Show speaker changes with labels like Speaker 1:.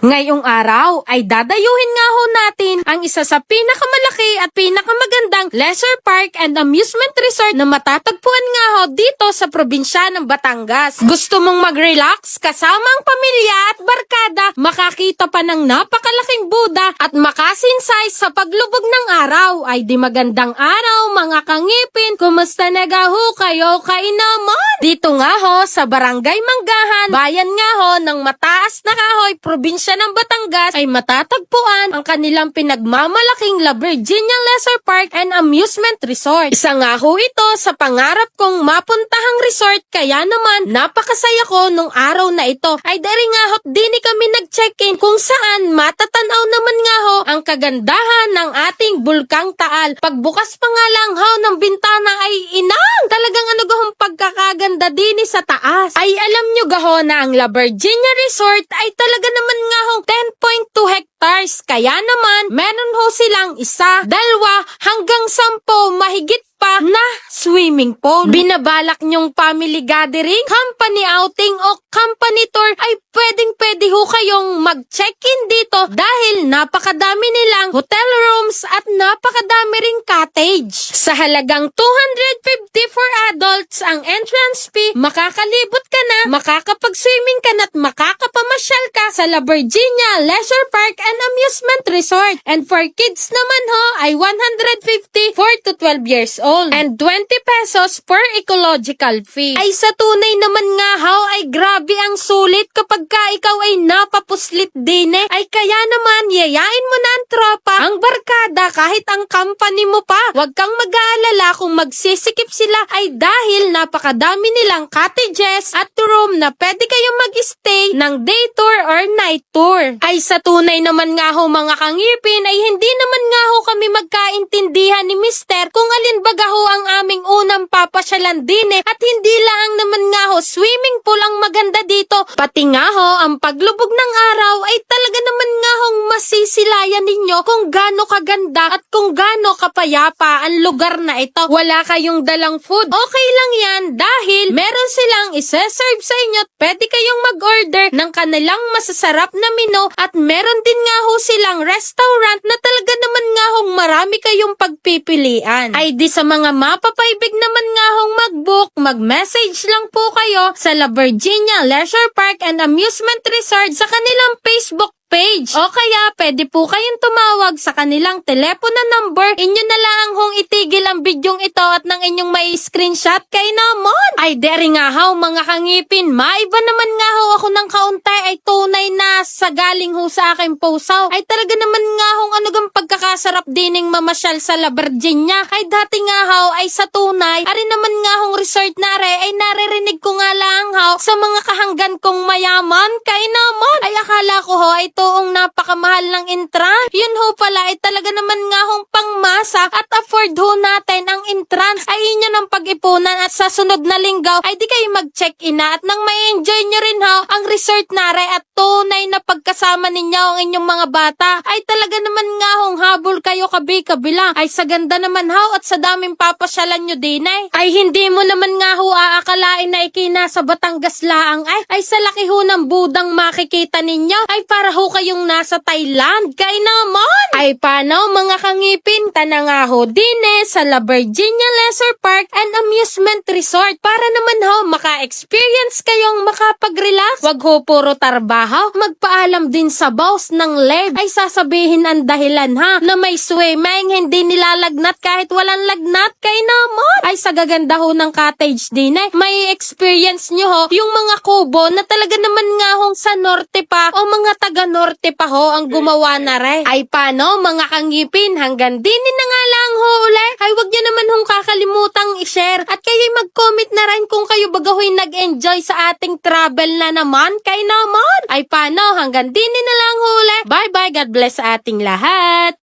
Speaker 1: Ngayong araw ay dadayuhin nga ho natin ang isa sa pinakamalaki at pinakamagandang leisure park and amusement resort na matatagpuan nga ho dito sa probinsya ng Batangas. Gusto mong mag-relax kasama ang pamilya at barkada, makakita pa ng napakalaking Buddha at makasinsay sa paglubog ng araw ay di magandang araw mga kangipin. Kumusta na ga ho kayo kainaman? Dito nga ho sa Barangay Manggahan, bayan nga ho ng mataas na kahoy, probinsya ng Batangas ay matatagpuan ang kanilang pinagmamalaking La Virginia Leisure Park and Amusement Resort. Isa nga ho ito sa pangarap kong mapuntahang resort kaya naman napakasaya ko nung araw na ito. Ay dari nga ho't dini kami nag-check-in kung saan matatanaw naman nga ho ang kagandahan ng ating bulkang taal. Pagbukas pa nga lang ho ng bintana ay inang talagang ano gahong pagkakaganda dini sa taas. Ay alam nyo gaho na ang La Virginia Resort ay talaga naman nga hong 10.2 hectares. Kaya naman, meron ho silang isa, dalawa, hanggang sampo, mahigit pa na swimming pool. Binabalak nyong family gathering, company outing o company tour ay pwedeng pwede ho kayong mag-check-in dito dahil napakadami nilang hotel rooms at napakadami ring cottage. Sa halagang 250 for adults ang entrance fee, makakalibot ka na, makakapag-swimming ka na at makakapamasyal ka sa La Virginia Leisure Park and Amusement Resort. And for kids naman ho ay 150 for to 12 years old and 20 pesos per ecological fee. Ay sa tunay naman nga ho ay grabe ang sulit kapag ka ikaw ay napapuslit din eh. Ay kaya naman yayain mo na ang tropa, ang barkada kahit ang company mo pa. Huwag kang mag-aalala kung magsisikip sila ay dahil napakadami nilang cottages at room na pwede kayong mag-stay ng day tour or night tour. Ay sa tunay naman nga ho mga kangipin ay hindi naman nga ho kami magkaintindihan ni Mister kung alin baga ho ang aming unang papasyalan din eh. At hindi lang naman nga ho swimming pool ang maganda dito. Pati nga ho ang paglubog ng araw ay talaga naman nga hong masisilayan ninyo kung gaano kaganda at kung gaano kapayapa ang lugar na ito. Wala kayong dalang food. Okay lang yan dahil meron silang isa-serve sa inyo at pwede kayong mag-order ng kanilang masasarap na menu at meron din nga ho silang restaurant na talaga naman nga hong marami kayong pagpipilian. Ay di sa mga mapapaibig naman nga hong mag-book, mag-message lang po kayo sa La Virginia Leisure Park and Amusement Resort sa kanilang Facebook page. O kaya, pwede po kayong tumawag sa kanilang telepono number. Inyo na lang hong itigil inyong may screenshot kay namon. Ay, deri nga haw, mga kangipin. Maiba naman nga ho ako ng kauntay ay tunay na sa galing ho sa aking pusaw. Ay talaga naman nga hong ano gang pagkakasarap dining mamasyal sa La Virginia. Ay dati nga haw ay sa tunay. Ari naman resort na re ay naririnig ko nga lang haw sa mga kahanggan kong mayaman kay namon. Ay akala ko ho ay toong napakamahal ng entrance. Yun ho pala ay talaga naman nga hong pangmasa at afford ho natin ang entrance. Ay inyo ng pag-ipunan at sa sunod na linggaw ay di kayo mag-check-in na at nang may enjoy nyo rin ho ang resort na re at tunay na pagkasama ninyo ang inyong mga bata. Ay talaga naman nga hong habol kayo kabi-kabila. Ay sa ganda naman ho at sa daming papasyalan nyo din ay. Ay hindi mo naman nga ho aakalain na ikina sa Batangas laang ay. Ay sa laki makikita ninyo. Ay para ho kayong nasa Thailand. Kay naman. Ay paano mga kangipin? Tana nga ho din eh sa La Virginia Leisure Park and Amusement Resort. Para naman ho maka-experience kayong makapag-relax. Wag ho puro tarbaho. Magpaalam din sa boss ng LED. Ay sasabihin ang dahilan ha na may swimming hindi nilalagnat kahit walang lagnat kay naman. Ay sa gaganda ho ng cottage din eh. May experience nyo ho yung mga kubo na talaga naman nga hong sa norte pa o mga taga norte pa ho ang gumawa na re. Ay paano mga kangipin hanggang din na nga lang ho uli. Ay wag nyo naman hong kakalimutang i-share at kayo mag-comment na rin kung kayo bagahoy nag-enjoy sa ating travel na naman kay naman. Ay paano hanggang din na lang ho uli. Bye bye God bless sa ating lahat.